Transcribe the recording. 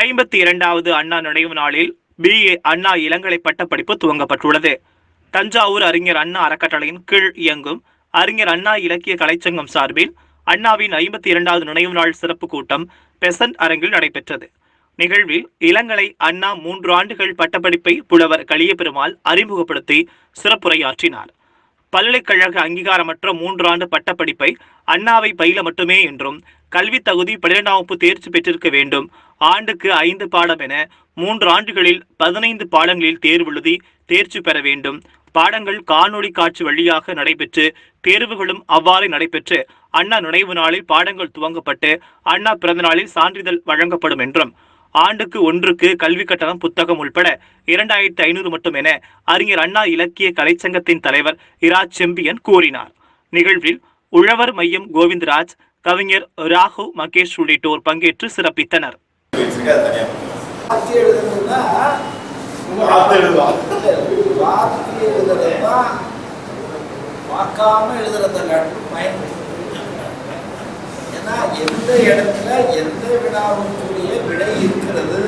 ஐம்பத்தி இரண்டாவது அண்ணா நினைவு நாளில் பிஏ அண்ணா இளங்கலை பட்டப்படிப்பு துவங்கப்பட்டுள்ளது. தஞ்சாவூர் அறிஞர் அண்ணா அறக்கட்டளையின் கீழ் இயங்கும் அறிஞர் அண்ணா இலக்கிய கலைச்சங்கம் சார்பில் அண்ணாவின் ஐம்பத்தி இரண்டாவது நினைவு நாள் சிறப்பு கூட்டம் பெசன்ட் அரங்கில் நடைபெற்றது. நிகழ்வில் இளங்கலை அண்ணா மூன்று ஆண்டுகள் பட்டப்படிப்பை புலவர் கலியபெருமாள் அறிமுகப்படுத்தி சிறப்புரையாற்றினார். பல்கலைக்கழக அங்கீகாரமற்ற மூன்றாண்டு பட்டப்படிப்பை அண்ணாவை பயில மட்டுமே என்றும் கல்வி தகுதி பனிரெண்டாம் வகுப்பு தேர்ச்சி பெற்றிருக்க வேண்டும். ஆண்டுக்கு ஐந்து பாடம் என மூன்று ஆண்டுகளில் பதினைந்து பாடங்களில் தேர்வெழுதி தேர்ச்சி பெற வேண்டும். பாடங்கள் காணொளி காட்சி வழியாக நடைபெற்று தேர்வுகளும் அவ்வாறு நடைபெற்று அண்ணா நினைவு நாளில் பாடங்கள் துவங்கப்பட்டு அண்ணா பிறந்த நாளில் சான்றிதழ் வழங்கப்படும் என்றும் ஆண்டுக்கு ஒன்றுக்கு கல்வி கட்டணம் புத்தகம் உள்பட இரண்டாயிரத்தி ஐநூறு மட்டும் என அறிஞர் அண்ணா இலக்கிய கலைச்சங்கத்தின் தலைவர் இரா செம்பியன் கூறினார். நிகழ்வில் உழவர் மையம் கோவிந்தராஜ் கவிஞர் ராகு மகேஷ் உள்ளிட்டோர் பங்கேற்று சிறப்பித்தனர். பார்க்காம எழுதுறத எந்த இடத்துல எந்த வினாவுக்குரிய விடை இருக்கிறது